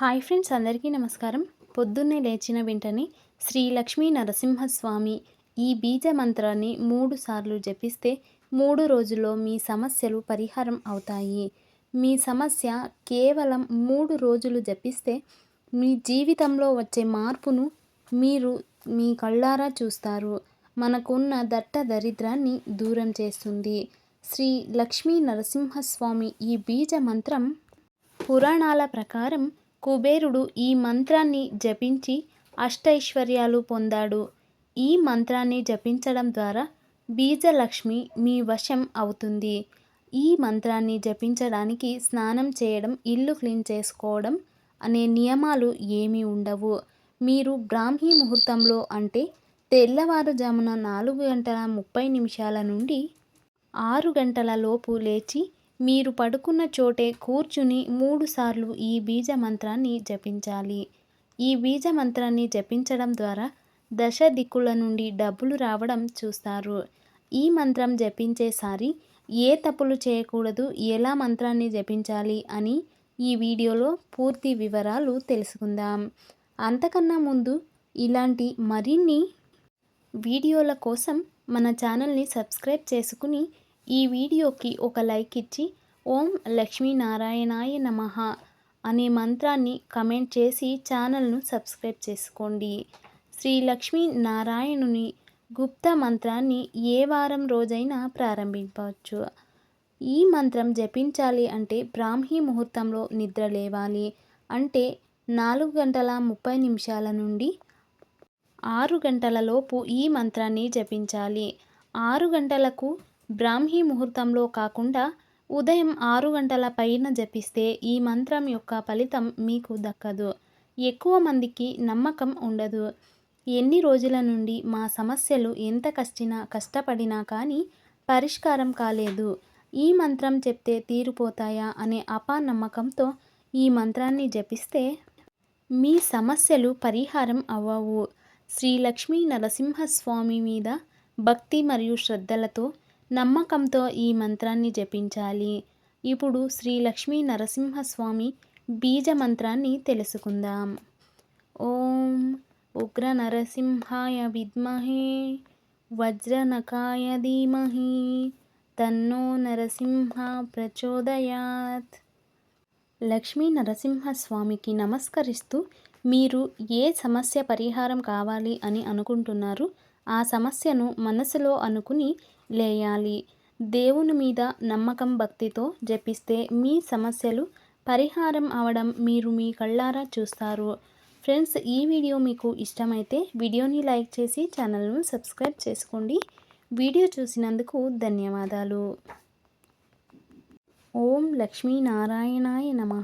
Hi friends అందరికీ నమస్కారం. పొద్దున్నే లేచిన వెంటనే శ్రీ లక్ష్మీ నరసింహస్వామి ఈ బీజ మంత్రాన్ని మూడు సార్లు జపిస్తే మూడు రోజుల్లో మీ సమస్యలు పరిహారం అవుతాయి. మీ సమస్య కేవలం మూడు రోజులు జపిస్తే మీ జీవితంలో వచ్చే మార్పును మీరు మీ కళ్ళారా చూస్తారు. మనకున్న దట్ట దరిద్రాన్ని దూరం చేస్తుంది. శ్రీ లక్ష్మీ నరసింహస్వామి ఈ బీజ మంత్రం పురాణాల ప్రకారం కుబేరుడు ఈ మంత్రాన్ని జపించి అష్టైశ్వర్యాలు పొందాడు. ఈ మంత్రాన్ని జపించడం ద్వారా బీజలక్ష్మి మీ వశం అవుతుంది. ఈ మంత్రాన్ని జపించడానికి స్నానం చేయడం ఇల్లు క్లీన్ చేసుకోవడం అనే నియమాలు ఏమీ ఉండవు. మీరు బ్రాహ్మీ ముహూర్తంలో అంటే తెల్లవారుజామున నాలుగు గంటల ముప్పై నిమిషాల నుండి ఆరు గంటల లోపు లేచి మీరు పడుకున్న చోటే కూర్చుని మూడుసార్లు ఈ బీజ మంత్రాన్ని జపించాలి. ఈ బీజ మంత్రాన్ని జపించడం ద్వారా దశ దిక్కుల నుండి డబ్బులు రావడం చూస్తారు. ఈ మంత్రం జపించేసారి ఏ తప్పులు చేయకూడదు ఎలా మంత్రాన్ని జపించాలి అని ఈ వీడియోలో పూర్తి వివరాలు తెలుసుకుందాం. అంతకన్నా ముందు ఇలాంటి మరిన్ని వీడియోల కోసం మన ఛానల్ని సబ్స్క్రైబ్ చేసుకుని ఈ వీడియోకి ఒక లైక్ ఇచ్చి ఓం లక్ష్మీనారాయణాయ నమ అనే మంత్రాన్ని కమెంట్ చేసి ఛానల్ను సబ్స్క్రైబ్ చేసుకోండి. శ్రీ లక్ష్మీ నారాయణుని గుప్త మంత్రాన్ని ఏ వారం రోజైనా ప్రారంభించవచ్చు ఈ మంత్రం జపించాలి అంటే బ్రాహ్మీ ముహూర్తంలో నిద్ర లేవాలి అంటే నాలుగు గంటల ముప్పై నిమిషాల నుండి ఆరు గంటల లోపు ఈ మంత్రాన్ని జపించాలి. ఆరు గంటలకు బ్రాహ్మీ ముహూర్తంలో కాకుండా ఉదయం ఆరు గంటల పైన జపిస్తే ఈ మంత్రం యొక్క ఫలితం మీకు దక్కదు. ఎక్కువ మందికి నమ్మకం ఉండదు. ఎన్ని రోజుల నుండి మా సమస్యలు ఎంత కష్టినా కష్టపడినా కానీ పరిష్కారం కాలేదు. ఈ మంత్రం చెప్తే తీరిపోతాయా అనే అపానమ్మకంతో ఈ మంత్రాన్ని జపిస్తే మీ సమస్యలు పరిహారం అవ్వవు. శ్రీ లక్ష్మీ నరసింహస్వామి మీద భక్తి మరియు శ్రద్ధలతో నమ్మకంతో ఈ మంత్రాన్ని జపించాలి. ఇప్పుడు శ్రీ లక్ష్మీ నరసింహస్వామి బీజ మంత్రాన్ని తెలుసుకుందాం. ఓం ఉగ్ర నరసింహాయ విద్మహే వజ్రనకాయ ధీమహి తన్నో నరసింహ ప్రచోదయాత్. లక్ష్మీ నరసింహస్వామికి నమస్కరిస్తూ మీరు ఏ సమస్య పరిహారం కావాలి అని అనుకుంటున్నారు ఆ సమస్యను మనసులో అనుకుని లేయాలి. దేవుని మీద నమ్మకం భక్తితో జపిస్తే మీ సమస్యలు పరిహారం అవడం మీరు మీ కళ్ళారా చూస్తారు. ఫ్రెండ్స్ ఈ వీడియో మీకు ఇష్టమైతే వీడియోని లైక్ చేసి ఛానల్ను సబ్స్క్రైబ్ చేసుకోండి. వీడియో చూసినందుకు ధన్యవాదాలు. ఓం లక్ష్మీనారాయణాయ నమ.